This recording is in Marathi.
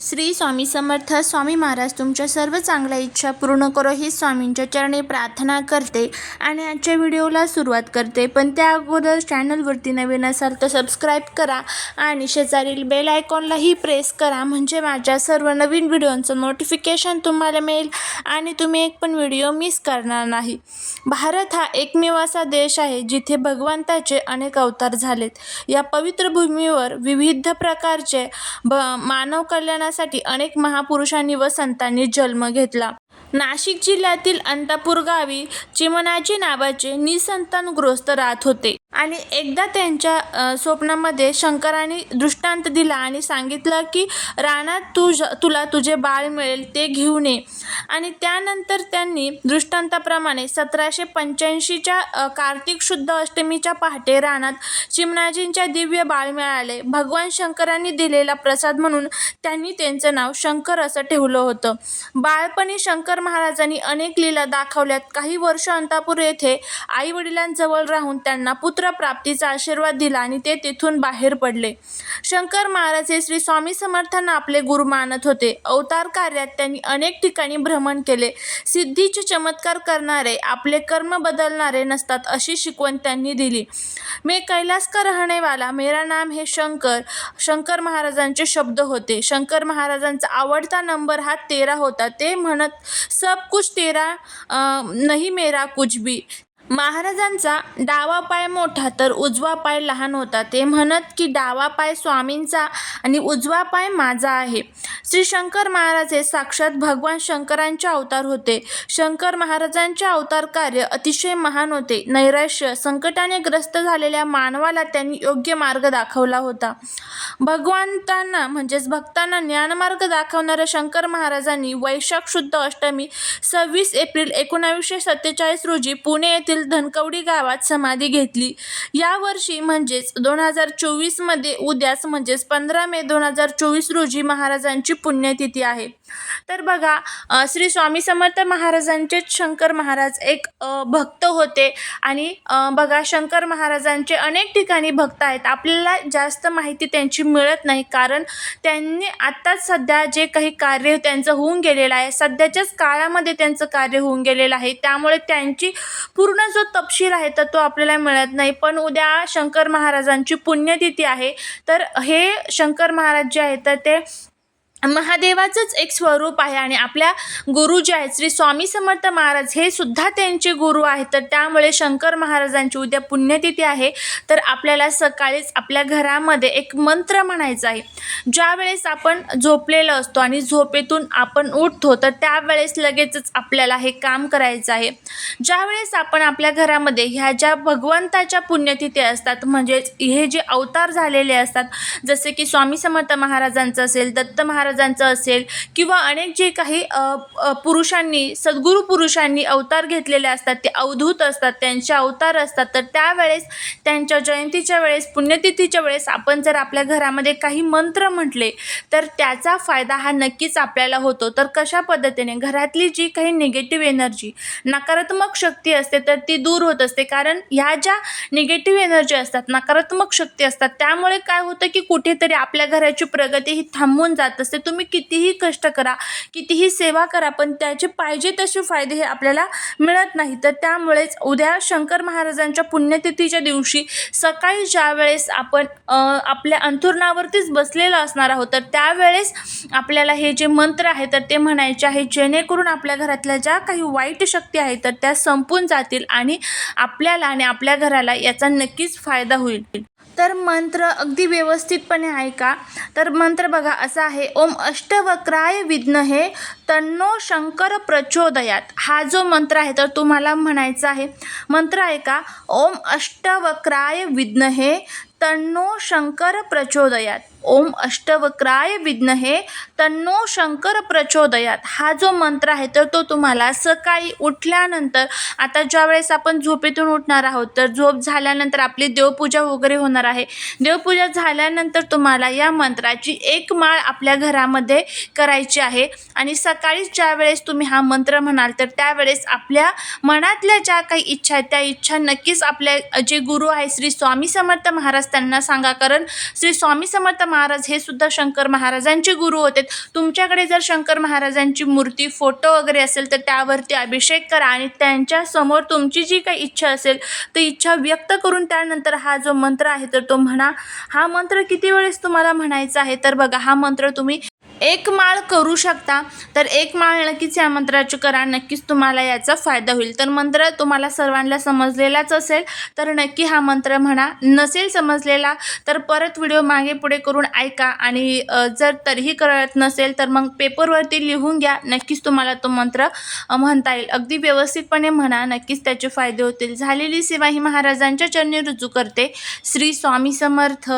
श्री स्वामी समर्थ स्वामी महाराज तुमच्या सर्व चांगल्या इच्छा पूर्ण करो ही स्वामींच्या चरणी प्रार्थना करते आणि आजच्या व्हिडिओला सुरुवात करते. पण त्या अगोदर चॅनलवरती नवीन असाल तर सबस्क्राईब करा आणि शेजारील बेल आयकॉनलाही प्रेस करा म्हणजे माझ्या सर्व नवीन व्हिडिओंचं नोटिफिकेशन तुम्हाला मिळेल आणि तुम्ही एक पण व्हिडिओ मिस करणार नाही. भारत हा एकमेव असा देश आहे जिथे भगवंताचे अनेक अवतार झालेत. या पवित्र भूमीवर विविध प्रकारचे ब मानव कल्याणासाठी अनेक महापुरुषांनी व संतांनी जन्म घेतला. नाशिक जिल्ह्यातील अंतापूर गावी चिमणाजी नावाचे निसंतान गृहस्थ राहत होते. आणि एकदा त्यांच्या स्वप्नामध्ये शंकराने दृष्टांत दिला आणि सांगितलं की रानात तुझ तुला तुझे बाळ मिळेल ते घेऊन ये. आणि त्यानंतर त्यांनी दृष्टांताप्रमाणे सतराशे पंच्याऐंशीच्या कार्तिक शुद्ध अष्टमीच्या पहाटे रानात चिमणाजींच्या दिव्य बाळ मिळाले. भगवान शंकरांनी दिलेला प्रसाद म्हणून त्यांनी त्यांचं नाव शंकर असं ठेवलं होतं. बाळपणी शंकर महाराजांनी अनेक लीला दाखवल्यात. काही वर्ष अंतापूर येथे आई वडिलांजवळ राहून त्यांना पुत्रप्राप्तीचा आशीर्वाद दिला आणि ते तिथून बाहेर पडले. शंकर महाराज हे श्री स्वामी समर्थांना आपले गुरु मानत होते. अवतार कार्यात त्यांनी अनेक ठिकाणी भ्रमण केले. सिद्धीचे चमत्कार करणारे आपले कर्म बदलणारे नसतात अशी शिकवण त्यांनी दिली. मे कैलास का मेरा नाम हे शंकर शंकर महाराजांचे शब्द होते. शंकर महाराजांचा आवडता नंबर हा तेरा होता. ते म्हणत सब कुछ तेरा नहीं मेरा कुछ भी। महाराजांचा डावा पाय मोठा तर उजवा पाय लहान होता. ते म्हणत की डावा पाय स्वामींचा आणि उजवा पाय माझा आहे. श्री शंकर महाराज हे साक्षात भगवान शंकरांचे अवतार होते. शंकर महाराजांचे अवतार कार्य अतिशय महान होते. नैराश्य संकटाने ग्रस्त झालेल्या मानवाला त्यांनी योग्य मार्ग दाखवला होता. भगवंतांना म्हणजेच भक्तांना ज्ञानमार्ग दाखवणाऱ्या शंकर महाराजांनी वैशाख शुद्ध अष्टमी सव्वीस एप्रिल एकोणावीसशे सत्तेचाळीस रोजी पुणे येथील धनकवडी गावात समाधी घेतली. यावर्षी म्हणजेच दोन हजार चोवीसमध्ये उद्याच म्हणजेच पंधरा मे दोन हजार चोवीस रोजी महाराजांची पुण्यतिथी आहे. तर बघा श्री स्वामी समर्थ महाराजांचेच शंकर महाराज एक भक्त होते. आणि बघा शंकर महाराजांचे अनेक ठिकाणी भक्त आहेत. आपल्याला जास्त माहिती त्यांची मिळत नाही कारण त्यांनी आत्ताच सध्या जे काही कार्य त्यांचं होऊन गेलेलं आहे सध्याच्याच काळामध्ये त्यांचं कार्य होऊन गेलेलं आहे. त्यामुळे त्यांची पूर्ण जो तपशील आहे तर तो आपल्याला मिळत नाही. पण उद्या शंकर महाराजांची पुण्यतिथी आहे. तर हे शंकर महाराज जे आहेत तर ते महादेवाचंच एक स्वरूप आहे आणि आपल्या गुरु जे आहेत श्री स्वामी समर्थ महाराज हे सुद्धा त्यांचे गुरु आहेत. तर त्यामुळे शंकर महाराजांची उद्या पुण्यतिथी आहे. तर आपल्याला सकाळीच आपल्या घरामध्ये एक मंत्र म्हणायचा आहे. ज्यावेळेस आपण झोपलेलं असतो आणि झोपेतून आपण उठतो तर त्यावेळेस लगेचच आपल्याला हे काम करायचं आहे. ज्यावेळेस आपण आपल्या घरामध्ये ह्या ज्या भगवंताच्या पुण्यतिथी असतात म्हणजेच हे जे अवतार झालेले असतात जसे की स्वामी समर्थ महाराजांचं असेल दत्त महाराज महाराजांचं असेल किंवा अनेक जे काही पुरुषांनी सद्गुरू पुरुषांनी अवतार घेतलेले असतात ते अवधूत असतात त्यांचे अवतार असतात तर त्यावेळेस त्यांच्या जयंतीच्या वेळेस पुण्यतिथीच्या वेळेस आपण जर आपल्या घरामध्ये काही मंत्र म्हटले तर त्याचा फायदा हा नक्कीच आपल्याला होतो. तर कशा पद्धतीने? घरातली जी काही निगेटिव्ह एनर्जी नकारात्मक शक्ती असते तर ती दूर होत असते. कारण ह्या ज्या निगेटिव्ह एनर्जी असतात नकारात्मक शक्ती असतात त्यामुळे काय होतं की कुठेतरी आपल्या घराची प्रगती ही थांबून जात असते. तुम्ही कितीही कष्ट करा कितीही सेवा करा पण त्याचे पाहिजे तसे फायदे हे आपल्याला मिळत नाही. तर त्यामुळेच उद्या शंकर महाराजांच्या पुण्यतिथीच्या दिवशी सकाळी ज्या वेळेस आपण आपल्या अंथुरणावरतीच बसलेलं असणार आहोत तर त्यावेळेस आपल्याला हे जे मंत्र आहे तर ते म्हणायचे आहे जेणेकरून आपल्या घरातल्या ज्या काही वाईट शक्ती आहेत तर त्या संपून जातील आणि आपल्याला आणि आपल्या घराला याचा नक्कीच फायदा होईल. तर मंत्र अगदी व्यवस्थितपणे ऐका. तर मंत्र बघा असा आहे ओम अष्टवक्राय विघ्नहे तन्नो शंकर प्रचोदयात. हा जो मंत्र आहे तर तुम्हाला म्हणायचा आहे मंत्र ऐका ओम अष्टवक्राय विघ्नहे तन्नो शंकर प्रचोदयात. ओम अष्टवक्राय विघ्नहे तन्नो शंकर प्रचोदयात. हा जो मंत्र आहे तर तो तुम्हाला सकाळी उठल्यानंतर आता ज्या वेळेस आपण झोपेतून उठणार आहोत तर झोप झाल्यानंतर आपली देवपूजा वगैरे होणार आहे. देवपूजा झाल्यानंतर तुम्हाला या मंत्राची एक माळ आपल्या घरामध्ये करायची आहे. आणि सकाळीच ज्या वेळेस तुम्ही हा मंत्र म्हणाल तर त्यावेळेस आपल्या मनातल्या ज्या काही इच्छा आहेत त्या इच्छा नक्कीच आपल्या जे गुरु आहे श्री स्वामी समर्थ महाराज त्यांना सांगा. कारण श्री स्वामी समर्थ महाराज महाराज हे सुद्धा शंकर महाराजांचे गुरु होते. तुमच्याकडे जर शंकर महाराजांची मूर्ती फोटो वगैरे असेल तर त्यावरती अभिषेक करा आणि त्यांच्यासमोर तुमची जी काही इच्छा असेल ती इच्छा व्यक्त करून त्यानंतर हा जो मंत्र आहे तर तो म्हणा. हा मंत्र किती वेळेस तुम्हाला म्हणायचा आहे? तर बघा हा मंत्र तुम्ही एक माळ करू शकता. तर एक माळ नक्कीच या मंत्राची करा. नक्कीच तुम्हाला याचा फायदा होईल. तर मंत्र तुम्हाला सर्वांना समजलेलाच असेल तर नक्की हा मंत्र म्हणा. नसेल समजलेला तर परत व्हिडिओ मागे पुढे करून ऐका. आणि जर तरीही कळत नसेल तर मग पेपरवरती लिहून घ्या. नक्कीच तुम्हाला तो मंत्र म्हणता येईल. अगदी व्यवस्थितपणे म्हणा. नक्कीच त्याचे फायदे होतील. झालेली सेवा ही महाराजांच्या चरणी रुजू करते. श्री स्वामी समर्थ.